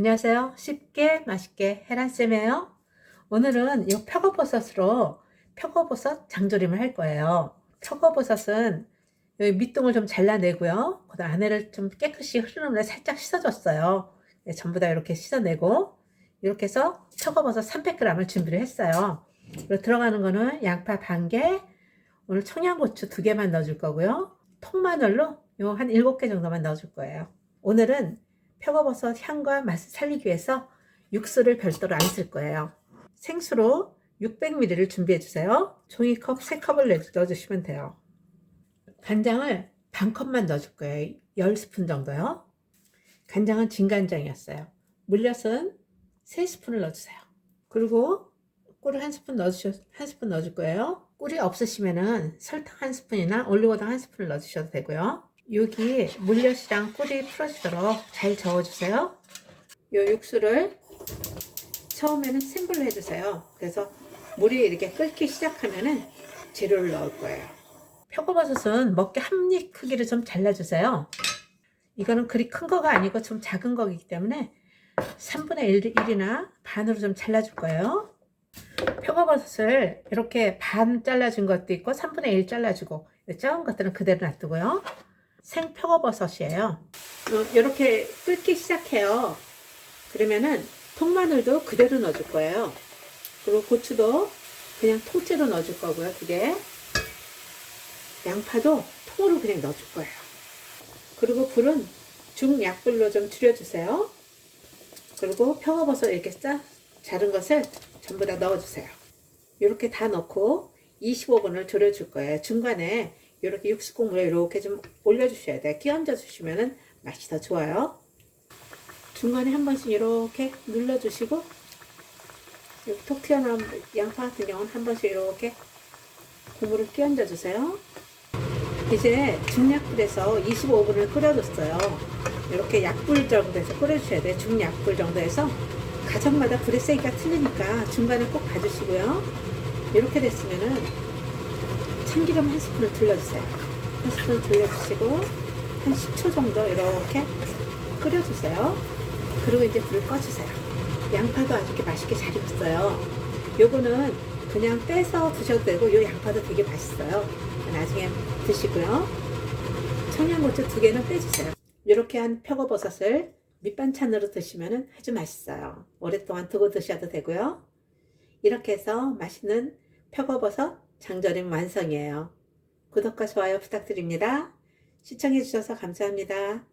안녕하세요. 쉽게 맛있게 헤란쌤이에요. 오늘은 이 표고버섯으로 표고버섯 장조림을 할 거예요. 표고버섯은 여기 밑둥을 좀 잘라내고요. 그 안에를 좀 깨끗이 흐르는 물에 살짝 씻어줬어요. 네, 전부 다 이렇게 씻어내고 이렇게 해서 표고버섯 300g을 준비를 했어요. 그리고 들어가는 거는 양파 반 개, 오늘 청양고추 두 개만 넣어줄 거고요. 통마늘로 요 한 7개 정도만 넣어줄 거예요. 오늘은 표고버섯 향과 맛을 살리기 위해서 육수를 별도로 안 쓸 거예요. 생수로 600ml를 준비해 주세요. 종이컵 3컵을 넣어주시면 돼요. 간장을 반 컵만 넣어줄 거예요. 10스푼 정도요. 간장은 진간장이었어요. 물엿은 3스푼을 넣어주세요. 그리고 꿀을 한 스푼 넣어주셔, 한 스푼 넣어줄 거예요. 꿀이 없으시면은 설탕 한 스푼이나 올리고당 한 스푼을 넣어주셔도 되고요. 여기 물엿이랑 꿀이 풀어지도록 잘 저어주세요. 이 육수를 처음에는 생불로 해주세요. 그래서 물이 이렇게 끓기 시작하면은 재료를 넣을 거예요. 표고버섯은 먹기 한 입 크기를 좀 잘라주세요. 이거는 그리 큰 거가 아니고 좀 작은 거기 때문에 3분의 1, 1이나 반으로 좀 잘라줄 거예요. 표고버섯을 이렇게 반 잘라준 것도 있고 3분의 1 잘라주고 작은 것들은 그대로 놔두고요. 생표고버섯이에요. 이렇게 끓기 시작해요. 그러면은 통마늘도 그대로 넣어줄 거예요. 그리고 고추도 그냥 통째로 넣어줄 거고요. 두 개. 양파도 통으로 그냥 넣어줄 거예요. 그리고 불은 중약불로 좀 줄여주세요. 그리고 표고버섯 이렇게 짜 자른 것을 전부 다 넣어주세요. 이렇게 다 넣고 25분을 졸여줄 거예요. 중간에 이렇게 육수 국물에 이렇게 좀 올려주셔야 돼요. 끼얹어 주시면 맛이 더 좋아요. 중간에 한 번씩 이렇게 눌러주시고 여기 톡 튀어나온 양파 같은 경우는 한 번씩 이렇게 국물을 끼얹어 주세요. 이제 중약불에서 25분을 끓여줬어요. 이렇게 약불 정도에서 끓여주셔야 돼요. 중약불 정도에서 가정마다 불의 세기가 틀리니까 중간에 꼭 봐주시고요. 이렇게 됐으면은 참기름 한 스푼을 둘러주세요. 한 스푼 둘러주시고 한 10초 정도 이렇게 끓여주세요. 그리고 이제 불을 꺼주세요. 양파도 아주 이렇게 맛있게 잘 익었어요. 요거는 그냥 빼서 드셔도 되고 요 양파도 되게 맛있어요. 나중에 드시고요. 청양고추 두 개는 빼주세요. 이렇게 한 표고버섯을 밑반찬으로 드시면 아주 맛있어요. 오랫동안 두고 드셔도 되고요. 이렇게 해서 맛있는 표고버섯 장조림 완성이에요. 구독과 좋아요 부탁드립니다. 시청해주셔서 감사합니다.